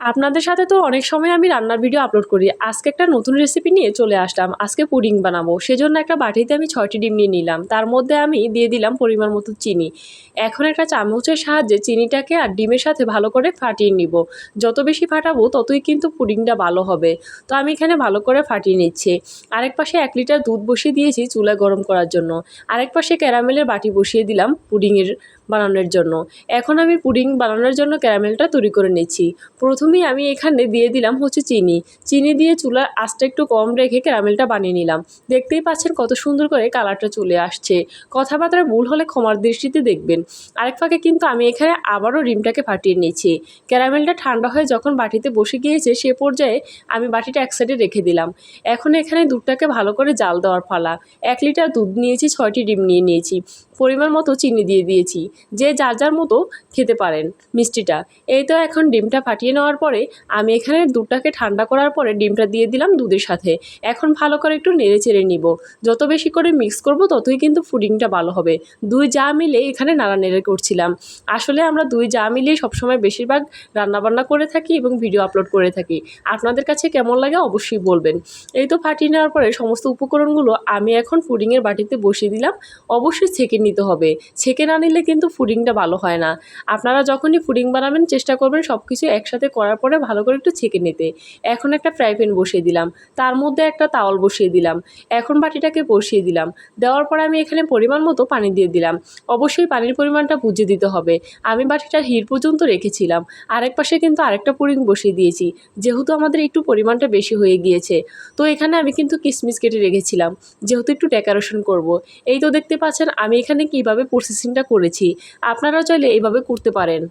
আপনাদের সাথে তো অনেক সময় আমি রান্নার ভিডিও আপলোড করি। আজকে একটা নতুন রেসিপি নিয়ে চলে আসলাম। আজকে পুডিং বানাবো। সেজন্য একটা বাটিতে আমি ছয়টি ডিম নিয়ে নিলাম। তার মধ্যে আমি দিয়ে দিলাম পরিমাণ মতো চিনি। এখন একটা চামচের সাহায্যে চিনিটাকে আর ডিমের সাথে ভালো করে ফাটিয়ে নিব। যত বেশি ফাটাবো, ততই কিন্তু পুডিংটা ভালো হবে। তো আমি এখানে ভালো করে ফাটিয়ে নিচ্ছি। আরেক পাশে এক লিটার দুধ বসিয়ে দিয়েছি চুলা গরম করার জন্য। আরেক পাশে ক্যারামেলের বাটি বসিয়ে দিলাম পুডিংয়ের বানানোর জন্য। এখন আমি পুডিং বানানোর জন্য ক্যারামেলটা তৈরি করে নিচ্ছি। প্রথমেই আমি এখানে দিয়ে দিলাম হচ্ছে চিনি। চিনি দিয়ে চুলার আঁচটা একটু কম রেখে ক্যারামেলটা বানিয়ে নিলাম। দেখতেই পাচ্ছেন কত সুন্দর করে কালারটা চলে আসছে। কথাবার্তায় ভুল হলে ক্ষমার দৃষ্টিতে দেখবেন। আরেক ফাঁকে কিন্তু আমি এখানে আবারও ডিমটাকে ফাটিয়ে নিয়েছি ক্যারামেলটা ঠান্ডা হয়ে যখন বাটিতে বসে গিয়েছে সে পর্যায়ে আমি বাটিটা এক সাইডে রেখে দিলাম। এখন এখানে দুধটাকে ভালো করে জাল দেওয়ার পালা। এক লিটার দুধ নিয়েছি, ছয়টি ডিম নিয়ে নিয়েছি। পরিমাণ মতো চিনি দিয়ে দিয়েছি। যে যার যার মতো খেতে পারেন মিষ্টিটা। এই তো এখন ডিমটা ফাটিয়ে নেওয়ার পরে আমি এখানে দুধটাকে ঠান্ডা করার পরে ডিমটা দিয়ে দিলাম দুধের সাথে। এখন ভালো করে একটু নেড়ে চেড়ে নিব। যত বেশি করে মিক্স করব ততই কিন্তু ফুডিংটা ভালো হবে। দুই যা মিলে এখানে নাড়া নেড়ে করছিলাম। আসলে আমরা দুই যা মিলিয়ে সবসময় বেশিরভাগ রান্নাবান্না করে থাকি এবং ভিডিও আপলোড করে থাকি। আপনাদের কাছে কেমন লাগে অবশ্যই বলবেন। এই তো ফাটিয়ে নেওয়ার পরে সমস্ত উপকরণগুলো আমি এখন ফুডিংয়ের বাটিতে বসিয়ে দিলাম। অবশ্যই ছেঁকে নিতে হবে। ছেঁকে না নিলে কিন্তু ফুডিংটা ভালো হয় না। আপনারা যখনই ফুডিং বানাবেন, চেষ্টা করবেন সব কিছু একসাথে করার পরে ভালো করে একটু ছেঁকে নিতে। এখন একটা ফ্রাই প্যান বসিয়ে দিলাম। তার মধ্যে একটা তাওয়াল বসিয়ে দিলাম। এখন বাটিটাকে বসিয়ে দিলাম। দেওয়ার পরে আমি এখানে পরিমাণ মতো পানি দিয়ে দিলাম। অবশ্যই পানির পরিমাণটা বুঝে দিতে হবে। আমি বাটিটা হির পর্যন্ত রেখেছিলাম। আরেক পাশে কিন্তু আরেকটা পুডিং বসিয়ে দিয়েছি। যেহেতু আমাদের একটু পরিমাণটা বেশি হয়ে গিয়েছে। তো এখানে আমি কিন্তু কিসমিস কেটে রেখেছিলাম। যেহেতু একটু ডেকোরেশন করব। এই তো দেখতে পাচ্ছেন আমি এখানে কীভাবে প্রসেসিংটা করেছি। আপনারা চাইলে এইভাবে করতে পারেন।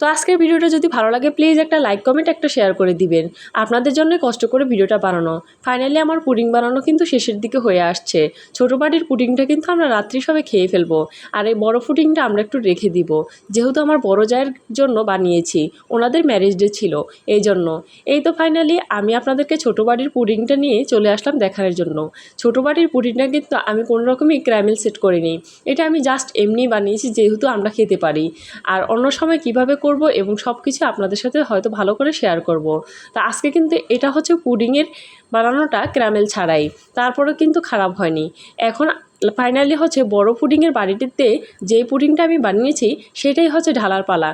তো আজকের ভিডিওটা যদি ভালো লাগে প্লিজ একটা লাইক কমেন্ট একটা শেয়ার করে দিবেন। আপনাদের জন্য কষ্ট করে ভিডিওটা বানানো। ফাইনালি আমার পুডিং বানানো কিন্তু শেষের দিকে হয়ে আসছে। ছোটো বাটির পুডিংটা কিন্তু আমরা রাত্রি সবে খেয়ে ফেলব। আর এই বড় পুডিংটা আমরা একটু রেখে দিব। যেহেতু আমার বড় জায়ের জন্য বানিয়েছি, ওনাদের ম্যারেজ ডে ছিল, এই জন্য। এই তো ফাইনালি আমি আপনাদেরকে ছোটো বাটির পুডিংটা নিয়ে চলে আসলাম দেখার জন্য। ছোটো বাটির পুডিংটা কিন্তু আমি কোনো রকমই ক্র্যামেল সেট করিনি। এটা আমি জাস্ট এমনি বানিয়েছি, যেহেতু আমরা খেতে পারি। আর অন্য সময় কীভাবে করব এবং সব কিছু আপনাদের সাথে হয়তো ভালো করে শেয়ার করব। তা আজকে কিন্তু এটা হচ্ছে পুডিংয়ের বানানোটা ক্যারামেল ছাড়াই। তারপরেও কিন্তু খারাপ হয়নি। এখন ফাইনালি হচ্ছে বড় পুডিংয়ের বাড়িটিতে যে পুডিংটা আমি বানিয়েছি, সেটাই হচ্ছে ঢালার পালা।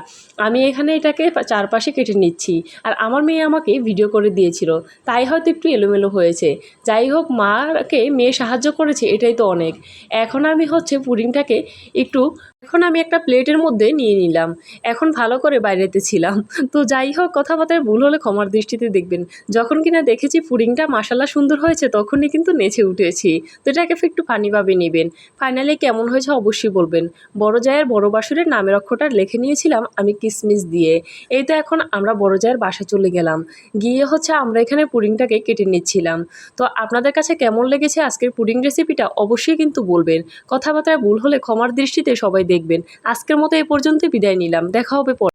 আমি এখানে এটাকে চারপাশে কেটে নিচ্ছি আর আমার মেয়ে আমাকে ভিডিও করে দিয়েছিল। তাই হয়তো একটু এলোমেলো হয়েছে। যাই হোক, মাকে মেয়ে সাহায্য করেছে, এটাই তো অনেক। এখন আমি হচ্ছে পুডিংটাকে একটু, এখন আমি একটা প্লেটের মধ্যে নিয়ে নিলাম। এখন ভালো করে বাইরেতে ছিলাম। তো যাই হোক, কথাবার্তায় ভুল হলে ক্ষমার দৃষ্টিতে দেখবেন। যখন কিনা দেখেছি পুডিংটা মাসালা সুন্দর হয়েছে, তখনই কিন্তু নেচে উঠেছি। তো এটাকে একটু ফানিভাবে নেবেন। ফাইনালি কেমন হয়েছে অবশ্যই বলবেন। বড় জায়ের বড় বাসুরের নামের অক্ষরটা লিখে নিয়েছিলাম আমি কিসমিস দিয়ে। এই তো এখন আমরা বড় জায়ের বাসা চলে গেলাম। গিয়ে হচ্ছে আমরা এখানে পুডিংটাকে কেটে নিচ্ছিলাম। তো আপনাদের কাছে কেমন লেগেছে আজকের পুডিং রেসিপিটা অবশ্যই কিন্তু বলবেন। কথাবার্তায় ভুল হলে ক্ষমার দৃষ্টিতে সবাই দেখবেন। আজকের মতো এ পর্যন্ত বিদায় নিলাম। দেখা হবে